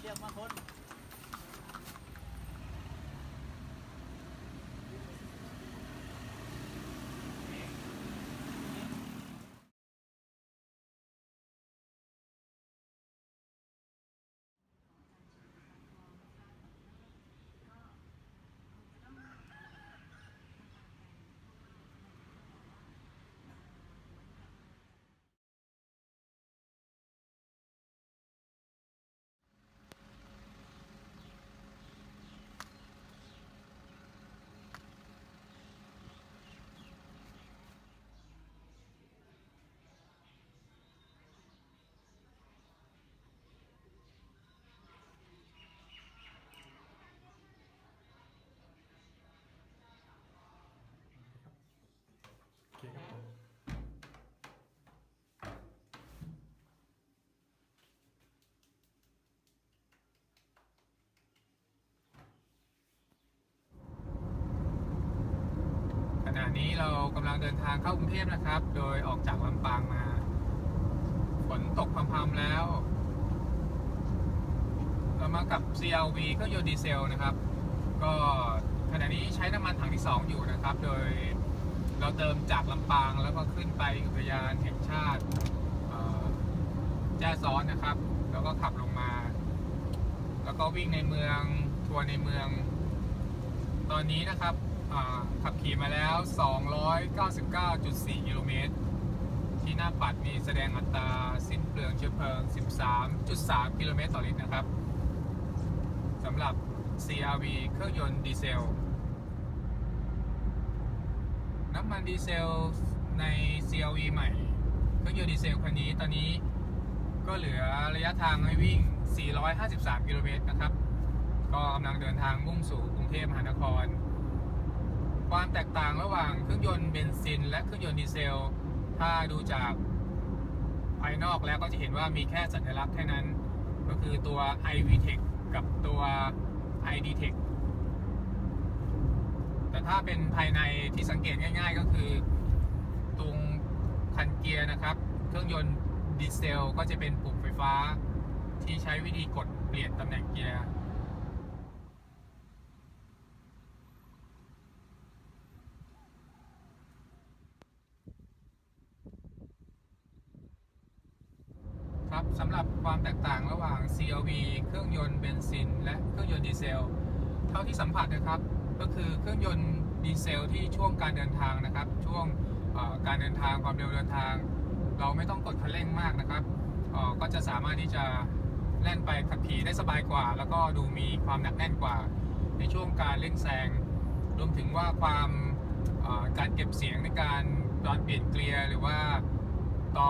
เรียกมาคน โอเคครับผมขณะ นี้เรากำลังเดินทางเข้ากรุงเทพนะครับ โดยออกจากลำปางมาฝนตกพรำๆแล้ว เรามากับ CLV เครื่องยนต์ดีเซลนะครับ ก็ขณะนี้ใช้น้ำมันถังที่ 2 อยู่นะครับ โดยเราเติมจากลำปางแล้วก็ขึ้นไปอุทยานแห่งชาติแจ้ซ้อนนะครับ แล้วก็ขับลงมา แล้วก็วิ่งในเมืองทัวร์ในเมือง ตอนนี้นะครับ ขับขี่มาแล้ว 299.4 กิโลเมตร ที่หน้าปัดมีแสดงอัตราสิ้นเปลืองเชื้อเพลิง 13.3 กิโลเมตรต่อลิตรนะครับสำหรับ CRV เครื่องยนต์ดีเซล น้ำมันดีเซลใน CRV ใหม่ เครื่องยนต์ดีเซลคันนี้ตอนนี้ก็เหลือระยะทางให้วิ่ง 453 กิโลเมตรนะครับ ก็กำลังเดินทางมุ่งสู่กรุงเทพมหานคร ความแตกต่างระหว่างเครื่องยนต์เบนซิน และเครื่องยนต์ดีเซล ถ้าดูจากภายนอกแล้วก็จะเห็นว่ามีแค่สัญลักษณ์แค่นั้น ก็คือตัว iVTEC กับตัว iDTEC แต่ถ้าเป็นภายในที่สังเกตง่าย ๆ ก็คือตรงคันเกียร์นะครับ เครื่องยนต์ดีเซลก็จะเป็นปุ่มไฟฟ้าที่ใช้วิธีกดเปลี่ยนตำแหน่งเกียร์ ครับ สำหรับความแตกต่างระหว่าง CRV เครื่องยนต์เบนซิน และเครื่องยนต์ดีเซล เท่าที่สัมผัสนะครับ ก็คือเครื่องยนต์ดีเซลที่ช่วงการเดินทางนะครับ ช่วงการเดินทางความเร็วเดินทาง เราไม่ต้องกดคันเร่งมากนะครับก็จะสามารถที่จะแล่นไปขับขี่ได้สบายกว่า แล้วก็ดูมีความหนักแน่นกว่า ในช่วงการเร่งแซงรวมถึงว่าความการเก็บเสียงในการตอนเปลี่ยนเกียร์หรือว่า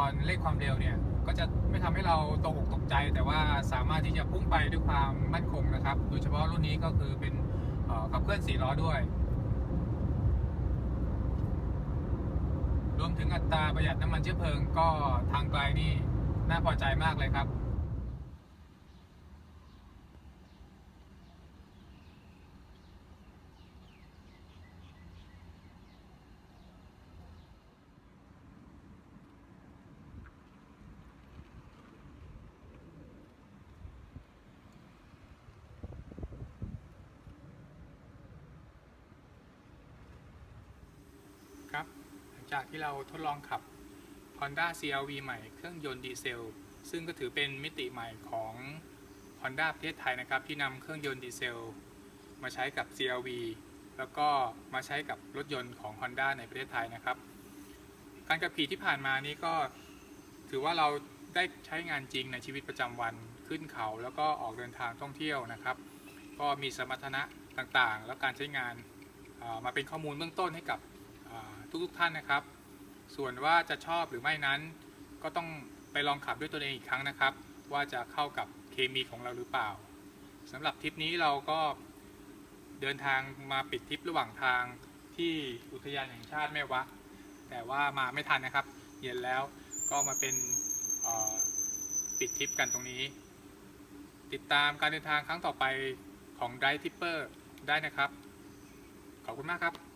อนเลขความเร็วเนี่ย ก็จะไม่ทำให้เราตกอกตกใจ แต่ว่าสามารถที่จะพุ่งไปด้วยความมั่นคงนะครับ โดยเฉพาะรุ่นนี้ก็คือเป็นขับเคลื่อนสี่ล้อด้วย รวมถึงอัตราประหยัดน้ำมันเชื้อเพลิงก็ทางไกลนี่น่าพอใจมากเลยครับหลัง จากที่เราทดลองขับ Honda CRV ใหม่เครื่องยนต์ดีเซล ซึ่งก็ถือเป็นมิติใหม่ของ Honda ประเทศไทยนะครับ ที่นำเครื่องยนต์ดีเซล มาใช้กับ CRV แล้วก็มาใช้กับรถยนต์ของ Honda ในประเทศไทยนะครับ การขับขี่ที่ผ่านมานี้ก็ถือว่าเราได้ใช้งานจริงในชีวิตประจำวันขึ้นเขาแล้วก็ออกเดินทางท่องเที่ยวนะครับ ก็มีสมรรถนะต่างๆ แล้วการใช้งานมาเป็นข้อมูลเบื้องต้นให้กับ ทุกๆท่านนะครับ ส่วนว่าจะชอบหรือไม่นั้น ก็ต้องไปลองขับด้วยตัวเองอีกครั้งนะครับ ว่าจะเข้ากับเคมีของเราหรือเปล่าสำหรับทริปนี้เราก็เดินทางมาปิดทริประหว่างทางที่อุทยานแห่งชาติแม่วะ แต่ว่ามาไม่ทันนะครับ เย็นแล้วก็มาเป็นปิดทริปกันตรงนี้ ติดตามการเดินทางครั้งต่อไปของ Drive Tipper ได้นะครับ ขอบคุณมากครับ